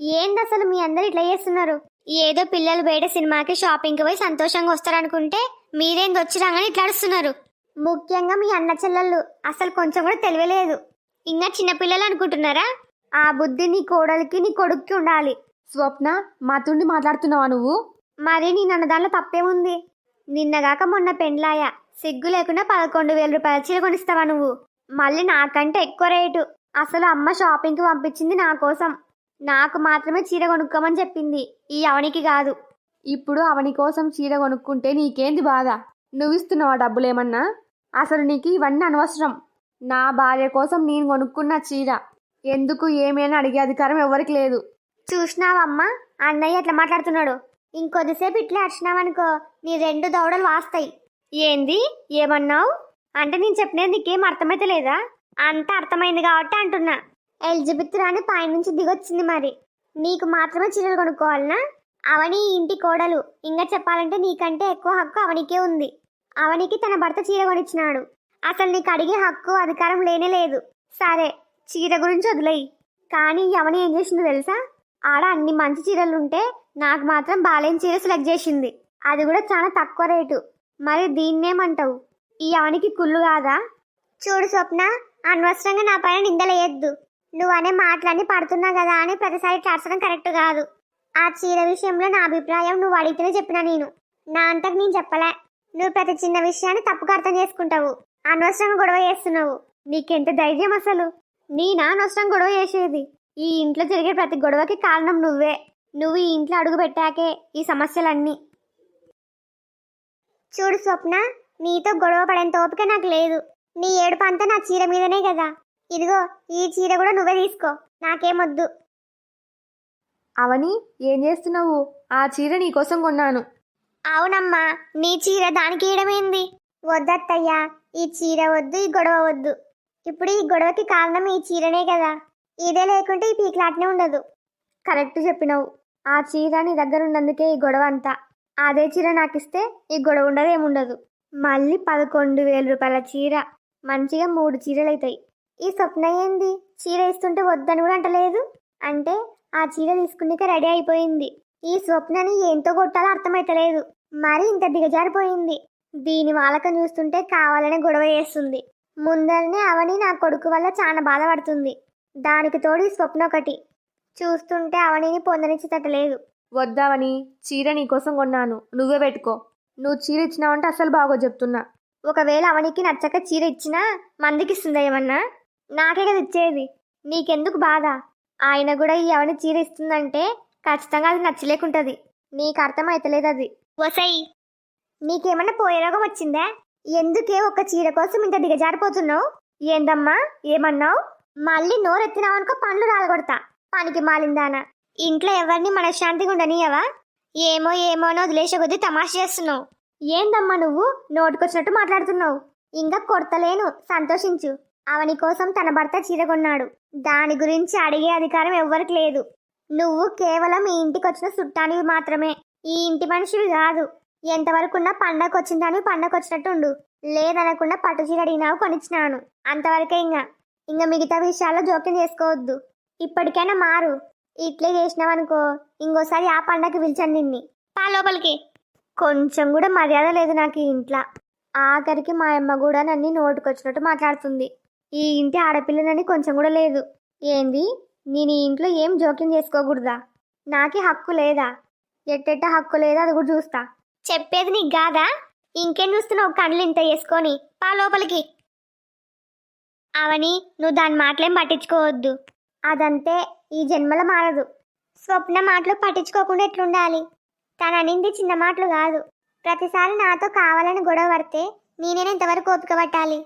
ఏంది అసలు మీ అందరు ఇట్లా చేస్తున్నారు? ఏదో పిల్లలు బయట సినిమాకి షాపింగ్కి పోయి సంతోషంగా వస్తారనుకుంటే మీరేంది వచ్చిరాగానే ఇట్లా అడుస్తున్నారు ముఖ్యంగా మీ అన్న చెల్లెళ్ళు. అసలు కొంచెం కూడా తెలియలేదు. ఇంకా చిన్నపిల్లలు అనుకుంటున్నారా? ఆ బుద్ధి నీ కోడలికి నీ కొడుక్కి ఉండాలి. స్వప్న మాతుండి మాట్లాడుతున్నావా నువ్వు? మరి నీ నన్న దానిలో తప్పేముంది? నిన్నగాక మొన్న పెండ్లాయ. సిగ్గు లేకుండా పదకొండు వేల రూపాయల చీర కొనిస్తావా నువ్వు? మళ్ళీ నాకంటే ఎక్కువ రేటు. అసలు అమ్మ షాపింగ్కి పంపించింది నా కోసం. నాకు మాత్రమే చీర కొనుక్కోమని చెప్పింది. ఈ అవనికి కాదు. ఇప్పుడు అవని కోసం చీర కొనుక్కుంటే నీకేంది బాధ? నువ్వు ఇస్తున్నావా డబ్బులేమన్నా? అసలు నీకు ఇవన్నీ అనవసరం. నా భార్య కోసం నేను కొనుక్కున్న చీర. ఎందుకు ఏమైనా అడిగే అధికారం ఎవరికి లేదు. చూసినావమ్మా? అన్నయ్య ఎట్లా మాట్లాడుతున్నాడు? ఇంకొద్దిసేపు ఇట్లా అడిచినావనుకో నీ రెండు దవడలు వాస్తాయి. ఏంది? ఏమన్నావు? అంటే నేను చెప్పినది నీకేం అర్థమైతే లేదా అంత అర్థమైంది కాబట్టి అంటున్నా. ఎలిజబెత్ రాని పైనుంచి దిగొచ్చింది మరి. నీకు మాత్రమే చీరలు కొనుక్కోవాలనా? అవని ఇంటి కోడలు. ఇంకా చెప్పాలంటే నీకంటే ఎక్కువ హక్కు అవనికే ఉంది. అవనికి తన భర్త చీర కొనిచ్చినాడు. అసలు నీకు అడిగే హక్కు అధికారం లేనే లేదు. సరే చీర గురించి వదిలేయి. కానీ అవని ఏం చేసిందో తెలుసా? ఆడ అన్ని మంచి చీరలు ఉంటే నాకు మాత్రం బాలేని చీర సెలెక్ట్ చేసింది. అది కూడా చాలా తక్కువ రేటు. మరి దీన్నేమంటావు? ఈ అవనికి కుళ్ళు కాదా? చూడు స్వప్న అనవసరంగా నా పైన నిందలేయద్దు. నువ్వు అనే మాటలన్నీ పడుతున్నావు కదా అని ప్రతిసారి చర్చడం కరెక్ట్ కాదు. ఆ చీర విషయంలో నా అభిప్రాయం నువ్వు అడిగితేనే చెప్పిన నేను. నా అంతకు నేను చెప్పలే. నువ్వు ప్రతి చిన్న విషయాన్ని తప్పుగా అర్థం చేసుకుంటావు. అనవసరంగా గొడవ చేస్తున్నావు. నీకెంత ధైర్యం అసలు? నేనా అనవసరం గొడవ చేసేది. ఈ ఇంట్లో జరిగే ప్రతి గొడవకి కారణం నువ్వే. నువ్వు ఈ ఇంట్లో అడుగు పెట్టాకే ఈ సమస్యలన్నీ. చూడు స్వప్న నీతో గొడవ పడేంత ఓపిక నాకు లేదు. నీ ఏడుపు అంతా నా చీర మీదనే కదా. ఇదిగో ఈ చీర కూడా నువ్వే తీసుకో. నాకేమొద్దు. అవని ఏం చేస్తున్నావు? ఆ చీర నీకోసం కొన్నాను. అవునమ్మా నీ చీర దానికి ఇయడమేంది వద్దత్తయ్యా ఈ చీర వద్దు ఈ గొడవ వద్దు. ఇప్పుడు ఈ గొడవకి కారణం ఈ చీరనే కదా. ఇదే లేకుంటే ఈ పీక్లాట్నే ఉండదు. కరెక్ట్ చెప్పినావు. ఆ చీర నీ దగ్గర ఉన్నందుకే ఈ గొడవ అంతా. అదే చీర నాకు ఇస్తే ఈ గొడవ ఉండదు ఏముండదు. మళ్ళీ పదకొండు వేల రూపాయల చీర. మంచిగా మూడు చీరలు అవుతాయి ఈ స్వప్న ఏంది? చీర ఇస్తుంటే వద్దని కూడా అంటలేదు. అంటే ఆ చీర తీసుకున్నాక రెడీ అయిపోయింది. ఈ స్వప్నని ఏంతో కొట్టాలో అర్థమైతలేదు. మరి ఇంత దిగజారిపోయింది. దీని వాళ్ళకం చూస్తుంటే కావాలనే గొడవ చేస్తుంది. ముందరనే అవని నా కొడుకు వల్ల చాలా బాధపడుతుంది. దానికి తోడు ఈ స్వప్న ఒకటి. చూస్తుంటే అవనిని పొందనిచ్చేటట్లేదు వద్దావని చీర నీకోసం కొన్నాను. నువ్వే పెట్టుకో. నువ్వు చీర ఇచ్చినావంటే అసలు బాగో చెప్తున్నా. ఒకవేళ అవనికి నచ్చక చీర ఇచ్చినా మందికి ఇస్తుందా ఏమన్నా? నాకే కదా ఇచ్చేది. నీకెందుకు బాధ? ఆయన కూడా ఈ అవని చీర ఇస్తుందంటే ఖచ్చితంగా అది నచ్చలేకుంటది. నీకు అర్థమైతలేదు అది. వసై. నీకేమన్నా పోయే రోగం వచ్చిందా? ఎందుకే ఒక చీర కోసం ఇంత దిగజారిపోతున్నావు? ఏందమ్మా? ఏమన్నావు? మళ్ళీ నోరెత్తినావు అనుకో పండ్లు రాలగొడతా. పనికి మాలిందానా? ఇంట్లో ఎవరిని మనశ్శాంతిగా ఉండనియవా? ఏమో ఏమోనో వదిలేసే కొద్దీ తమాష చేస్తున్నావు. ఏందమ్మా నువ్వు? నోటికొచ్చినట్టు మాట్లాడుతున్నావు. ఇంకా కొడతలేను. సంతోషించు. అవని కోసం తన భర్త చీర కొన్నాడు. దాని గురించి అడిగే అధికారం ఎవ్వరికి లేదు. నువ్వు కేవలం ఈ ఇంటికి వచ్చిన చుట్టానివి మాత్రమే. ఈ ఇంటి మనిషివి కాదు. ఎంతవరకున్నా పండగ వచ్చిందాని పండగ లేదనకుండా పట్టు చీర అడిగినావు కొనిచ్చినాను. అంతవరకే ఇంకా ఇంకా మిగతా విషయాల్లో జోక్యం చేసుకోవద్దు. ఇప్పటికైనా మారు. ఇట్లే చేసినావనుకో ఇంకోసారి ఆ పండగకి పిలిచాను నిన్ని. పా లోపలికి. కొంచెం కూడా మర్యాద లేదు నాకు ఇంట్లో. ఆఖరికి మా అమ్మ కూడా నన్ను నోటుకొచ్చినట్టు మాట్లాడుతుంది. ఈ ఇంటి ఆడపిల్లనని కొంచెం కూడా లేదు. ఏంది? నేను ఈ ఇంట్లో ఏం జోక్యం చేసుకోకూడదా? నాకే హక్కు లేదా? ఎట్టెట్ట హక్కు లేదా అది కూడా చూస్తా. చెప్పేది నీకు కాదా? ఇంకేం చూస్తున్నావు కళ్ళు ఇంత వేసుకొని పా లోపలికి. అవని నువ్వు దాని మాటలేం పట్టించుకోవద్దు. అదంతే ఈ జన్మల మారదు. స్వప్న మాటలు పట్టించుకోకుండా ఎట్లుండాలి? తను అనింది చిన్న మాటలు కాదు. ప్రతిసారి నాతో కావాలని గొడవ పడితే నేనే ఇంతవరకు ఓపిక పట్టాలి?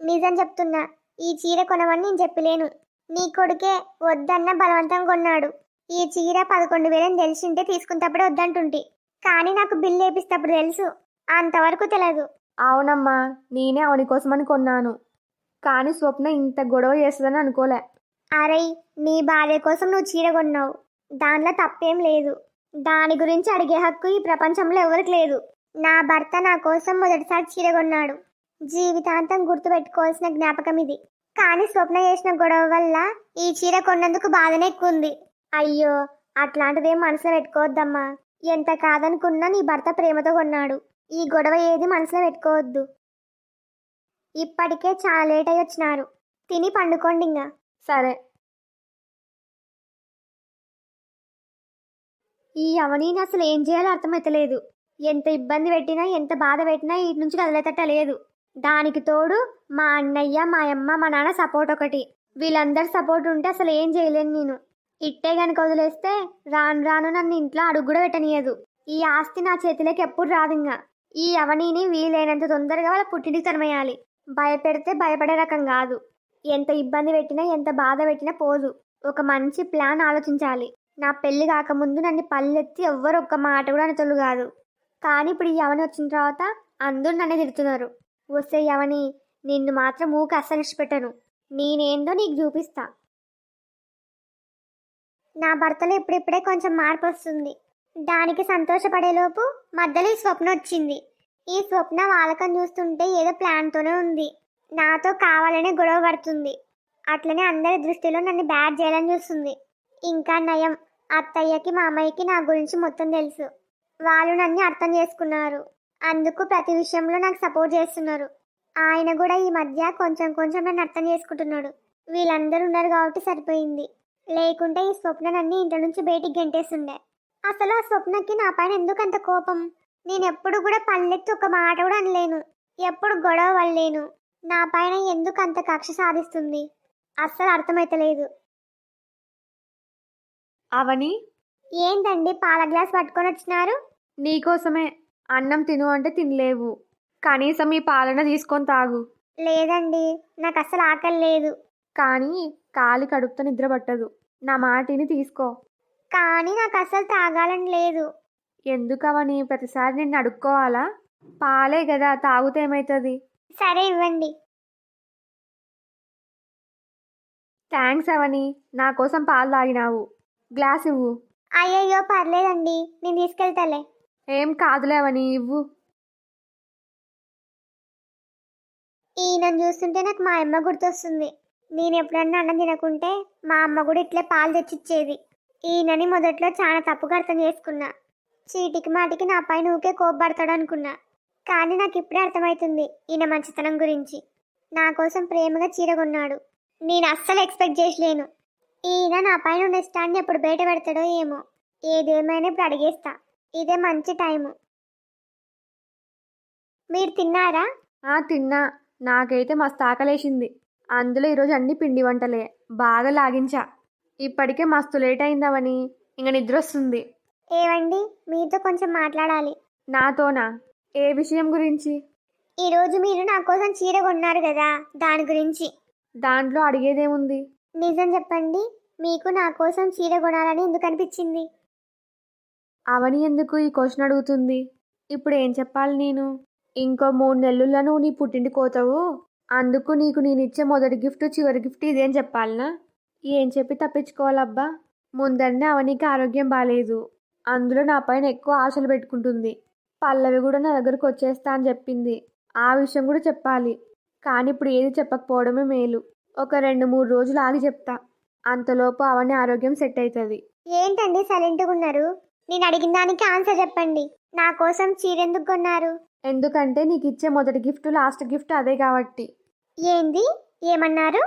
నిజం చెప్తున్నా. ఈ చీర కొనమని నేను చెప్పలేను. నీ కొడుకే వద్దన్న బలవంతం కొన్నాడు. ఈ చీర పదకొండు వేలని తెలిసింటే తీసుకున్నప్పుడే వద్దంటుంటి. కానీ నాకు బిల్లు వేపిస్తప్పుడు తెలుసు. అంతవరకు తెలియదు అవునమ్మా నేనే అవని కోసమని కొన్నాను. కానీ స్వప్న ఇంత గొడవ చేస్తుందని అనుకోలే. అరే నీ భార్య కోసం నువ్వు చీర కొన్నావు. దానిలో తప్పేం లేదు. దాని గురించి అడిగే హక్కు ఈ ప్రపంచంలో ఎవరికి లేదు. నా భర్త నా కోసం మొదటిసారి చీర కొన్నాడు. జీవితాంతం గుర్తుపెట్టుకోవాల్సిన జ్ఞాపకం ఇది. కానీ స్వప్న చేసిన గొడవ వల్ల ఈ చీర కొన్నందుకు బాధనే ఎక్కువ ఉంది అయ్యో అట్లాంటిదేం మనసులో పెట్టుకోవద్దమ్మా. ఎంత కాదనుకున్నా నీ భర్త ప్రేమతో కొన్నాడు. ఈ గొడవ ఏది మనసులో పెట్టుకోవద్దు. ఇప్పటికే చాలా లేట్ అయి వచ్చినారు. తిని పండుకోండి ఇంకా సరే. ఈ అవనీని అసలు ఏం చేయాలో అర్థమైతలేదు. ఎంత ఇబ్బంది పెట్టినా ఎంత బాధ పెట్టినా ఇటు నుంచి కదిలేతట్ట లేదు. దానికి తోడు మా అన్నయ్య మా అమ్మ మా నాన్న సపోర్ట్ ఒకటి. వీళ్ళందరి సపోర్ట్ ఉంటే అసలు ఏం చేయలేను నేను. ఇట్టే గనుక వదిలేస్తే రాను రాను నన్ను ఇంట్లో అడుగు కూడా పెట్టనీయదు. ఈ ఆస్తి నా చేతిలోకి ఎప్పుడు రాదు ఇంకా ఈ అవనీని వీలైనంత తొందరగా వాళ్ళ పుట్టింటికి తరమేయాలి. భయపెడితే భయపడే రకం కాదు. ఎంత ఇబ్బంది పెట్టినా ఎంత బాధ పెట్టినా పోదు. ఒక మంచి ప్లాన్ ఆలోచించాలి. నా పెళ్ళి కాకముందు నన్ను పల్లెత్తి ఎవ్వరు ఒక్క మాట కూడా అనతలు కాదు. కానీ ఇప్పుడు ఈ యవని వచ్చిన తర్వాత అందరూ నన్ను తిడుతున్నారు. వస్తే యవని నిన్ను మాత్రం ఊక అస్సలు నేనేందో నీకు చూపిస్తా. నా భర్తలో ఇప్పుడిప్పుడే కొంచెం మార్పు వస్తుంది దానికి సంతోషపడేలోపు మధ్యలో ఈ స్వప్న వచ్చింది. ఈ స్వప్న వాళ్ళకం చూస్తుంటే ఏదో ప్లాన్తోనే ఉంది. నాతో కావాలనే గొడవ పడుతుంది. అట్లనే అందరి దృష్టిలో నన్ను బ్యాడ్ చేయాలని చూస్తుంది. ఇంకా నయం అత్తయ్యకి మామయ్యకి నా గురించి మొత్తం తెలుసు. వాళ్ళు నన్ను అర్థం చేసుకున్నారు. అందుకు ప్రతి విషయంలో నాకు సపోర్ట్ చేస్తున్నారు. ఆయన కూడా ఈ మధ్య కొంచెం కొంచెం నన్ను అర్థం చేసుకుంటున్నాడు. వీళ్ళందరూ ఉన్నారు కాబట్టి సరిపోయింది. లేకుంటే ఈ స్వప్న నన్ను ఇంటి నుంచి బయటికి గెంటేస్తుండే. అసలు ఆ స్వప్నకి నా పైన ఎందుకు అంత కోపం? నేను ఎప్పుడు కూడా పల్లెత్తి ఒక మాట కూడా అనలేను. ఎప్పుడు గొడవ వల్లేను నా పైన ఎందుకు అంత కక్ష సాధిస్తుంది? అస్సలు అర్థమైతలేదు. అవని? ఏంటండి పాల గ్లాస్ పట్టుకొని వచ్చినారు? నీకోసమే. అన్నం తిను అంటే తినలేవు. కనీసం ఈ పాలన తీసుకొని తాగు. లేదండి నాకు అస్సలు ఆకలి లేదు. కానీ కాలి కడుపుతో నిద్ర పట్టదు. నా మాటిని తీసుకో. కానీ నాకు అస్సలు తాగాలని లేదు. ఎందుకవని ప్రతిసారి నిన్ను అడుక్కోవాలా? పాలే కదా తాగుతే ఏమవుతుంది సరే ఇవ్వండి. థ్యాంక్స్ అవని నా కోసం పాలు తాగినావు. గ్లాస్ ఇవ్వు. అయ్యయ్యో పర్లేదండి నేను తీసుకెళ్తాలే. ఏం కాదులేవని ఇవ్వు. ఈయనను చూస్తుంటే నాకు మా అమ్మ గుర్తొస్తుంది. నేను ఎప్పుడన్నా అన్నం తినకుంటే మా అమ్మ కూడా ఇట్లే పాలు తెచ్చిచ్చేది. ఈయనని మొదట్లో చాలా తప్పుగా అర్థం చేసుకున్నా. చీటికి మాటికి నా పైన ఊకే కోప్పడతాడు అనుకున్నా. కానీ నాకు ఇప్పుడే అర్థమవుతుంది ఈయన మంచితనం గురించి. నా కోసం ప్రేమగా చీర కొన్నాడు. నేను అస్సలు ఎక్స్పెక్ట్ చేయలేను. ఈయన నా పైన ఉన్న ఇష్టాన్ని ఎప్పుడు బయట పెడతాడో ఏమో. ఏదేమైనా ఇప్పుడు అడిగేస్తా. ఇదే మంచి టైము. మీరు తిన్నారా? ఆ తిన్నా. నాకైతే మస్తు ఆకలేసింది. అందులో ఈరోజు అన్ని పిండి వంటలే. బాగా లాగించా. ఇప్పటికే మస్తు లేట్ అయిందవని ఇంక నిద్ర వస్తుంది. ఏవండి? మీతో కొంచెం మాట్లాడాలి. నాతోనా? ఏ విషయం గురించి? ఈరోజు మీరు నా కోసం చీర కొన్నారు కదా దాని గురించి. దాంట్లో అడిగేదేముంది? నిజం చెప్పండి. మీకు నా కోసం చీర కొనాలని ఎందుకు అనిపించింది అవని ఎందుకు ఈ క్వశ్చన్ అడుగుతుంది? ఇప్పుడు ఏం చెప్పాలి నేను? ఇంకో మూడు నెలల్లో నువ్వు నీ పుట్టింటి కోతావు. అందుకు నీకు నేను ఇచ్చే మొదటి గిఫ్ట్ చివరి గిఫ్ట్ ఇదేం చెప్పాలనా? ఏం చెప్పి తప్పించుకోవాలబ్బా? ముందన్నే అవనికి ఆరోగ్యం బాగాలేదు అందులో నా పైన ఎక్కువ ఆశలు పెట్టుకుంటుంది. పల్లవి కూడా నా దగ్గరకు వచ్చేస్తా అని చెప్పింది. ఆ విషయం కూడా చెప్పాలి. కానీ ఇప్పుడు ఏది చెప్పకపోవడమే మేలు. ఒక రెండు మూడు రోజులు ఆగి చెప్తా. అంతలోపు అవని ఆరోగ్యం సెట్ అవుతుంది ఏంటండి సైలెంట్గా ఉన్నారు? నేను అడిగిన దానికి ఆన్సర్ చెప్పండి. నా కోసం చీర ఎందుకు కొన్నారు? ఎందుకంటే నీకు ఇచ్చే మొదటి గిఫ్ట్ లాస్ట్ గిఫ్ట్ అదే కాబట్టి. ఏంది? ఏమన్నారు?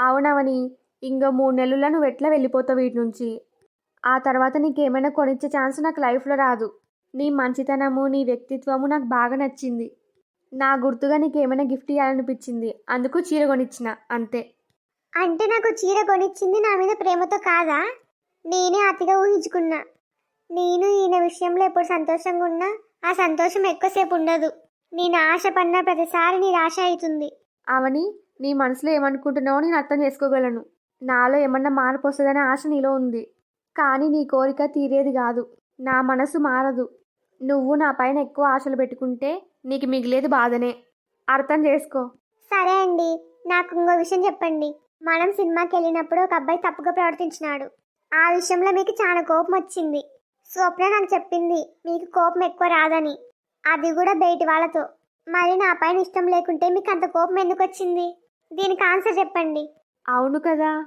అవునవని ఇంకో మూడు నెలల్లో నువ్వు ఎట్లా వెళ్ళిపోతావు వీటి నుంచి? ఆ తర్వాత నీకేమైనా కొనిచ్చే ఛాన్స్ నాకు లైఫ్లో రాదు. నీ మంచితనము నీ వ్యక్తిత్వము నాకు బాగా నచ్చింది. నా గుర్తుగా నీకు ఏమైనా గిఫ్ట్ ఇవ్వాలనిపించింది అందుకు చీర కొనిచ్చిన అంతే. అంటే నాకు చీర కొనిచ్చింది నా మీద ప్రేమతో కాదా? నేనే అతిగా ఊహించుకున్నా. నేను ఈయన విషయంలో ఎప్పుడు సంతోషంగా ఉన్నా ఆ సంతోషం ఎక్కువసేపు ఉండదు. నేను ఆశపడిన ప్రతిసారి నిరాశ అవుతుంది. అవని నీ మనసులో ఏమనుకుంటున్నావో నేను అర్థం చేసుకోగలను. నాలో ఏమన్నా మార్పు వస్తుందనే ఆశ నీలో ఉంది. కానీ నీ కోరిక తీరేది కాదు. నా మనసు మారదు. నువ్వు నా పైన ఎక్కువ ఆశలు పెట్టుకుంటే నీకు మిగిలేది బాధనే. అర్థం చేసుకో. సరే అండి. నాకు ఇంకో విషయం చెప్పండి. మనం సినిమాకి వెళ్ళినప్పుడు ఒక అబ్బాయి తప్పుగా ప్రవర్తించినాడు. ఆ విషయంలో మీకు చాలా కోపం వచ్చింది స్వప్న నాకు చెప్పింది మీకు కోపం ఎక్కువ రాదని. అది కూడా బయటి వాళ్ళతో. మరి నా పైన ఇష్టం లేకుంటే మీకు అంత కోపం ఎందుకు వచ్చింది? దీనికి ఆన్సర్ చెప్పండి. అవును కదా.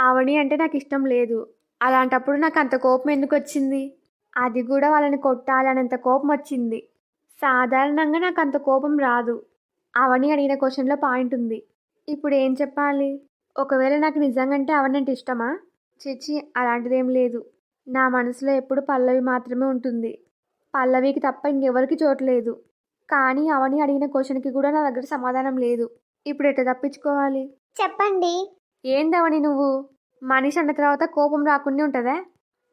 అవని అంటే నాకు ఇష్టం లేదు. అలాంటప్పుడు నాకు అంత కోపం ఎందుకు వచ్చింది? అది కూడా వాళ్ళని కొట్టాలనంత కోపం వచ్చింది. సాధారణంగా నాకు అంత కోపం రాదు. అవని అడిగిన క్వశ్చన్లో పాయింట్ ఉంది. ఇప్పుడు ఏం చెప్పాలి? ఒకవేళ నాకు నిజంగా అంటే అవనంటే ఇష్టమా? చిచి అలాంటిదేం లేదు. నా మనసులో ఎప్పుడు పల్లవి మాత్రమే ఉంటుంది. పల్లవికి తప్ప ఇంకెవరికి చోట్లేదు కానీ అవని అడిగిన క్వశ్చన్కి కూడా నా దగ్గర సమాధానం లేదు. ఇప్పుడు ఎట్లా తప్పించుకోవాలి? చెప్పండి. ఏందవని నువ్వు? మనిషి అన్న తర్వాత కోపం రాకుండా ఉంటుందా?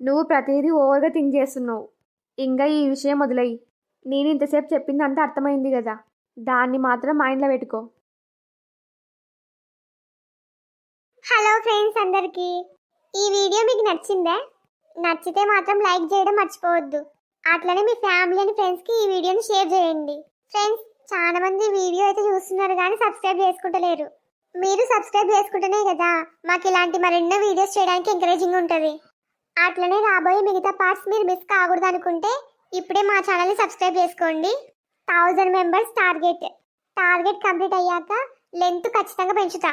నువ్వు ప్రతిదీ ఓవర్గా థింక్ చేస్తున్నావు. ఇంకా ఈ విషయం మొదలయ్యి నేను ఇంతసేపు చెప్పింది అంతా అర్థమైంది కదా. దాన్ని మాత్రం మైండ్లో పెట్టుకో. హలో ఫ్రెండ్స్ అందరికీ. ఈ వీడియో మీకు నచ్చిందా? నచ్చితే మాత్రం లైక్ చేయడం మర్చిపోవద్దు. అట్లనే మీ ఫ్యామిలీ అండ్ ఫ్రెండ్స్కి ఈ వీడియోని షేర్ చేయండి. ఫ్రెండ్స్ చాలా మంది వీడియో అయితే చూస్తున్నారు కానీ సబ్స్క్రైబ్ చేసుకుంటలేరు. మీరు సబ్స్క్రైబ్ చేసుకుంటేనే కదా మాకు ఇలాంటి మరెన్నో వీడియోస్ చేయడానికి ఎంకరేజింగ్ ఉంటుంది. అట్లనే రాబోయే మిగతా పార్ట్స్ మీరు మిస్ కాకూడదు అనుకుంటే ఇప్పుడే మా ఛానల్ని సబ్స్క్రైబ్ చేసుకోండి. Thousand members target. Target complete అయ్యాక లెంత్ ఖచ్చితంగా పెంచుతా.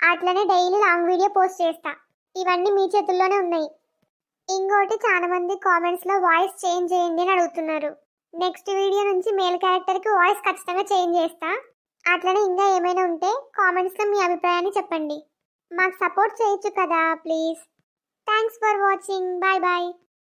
అట్లనే డైలీ లాంగ్ వీడియో పోస్ట్ చేస్తా. ఇవన్నీ మీ చేతుల్లోనే ఉన్నాయి. ఇంకోటి చాలా మంది కామెంట్స్లో వాయిస్ చేంజ్ చేయండి అని అడుగుతున్నారు. నెక్స్ట్ వీడియో నుంచి మేల్ క్యారెక్టర్కి వాయిస్ ఖచ్చితంగా చేంజ్ చేస్తా. అట్లనే ఇంకా ఏమైనా ఉంటే కామెంట్స్లో మీ అభిప్రాయాన్ని చెప్పండి. మాకు సపోర్ట్ చేయొచ్చు కదా please thanks for watching bye bye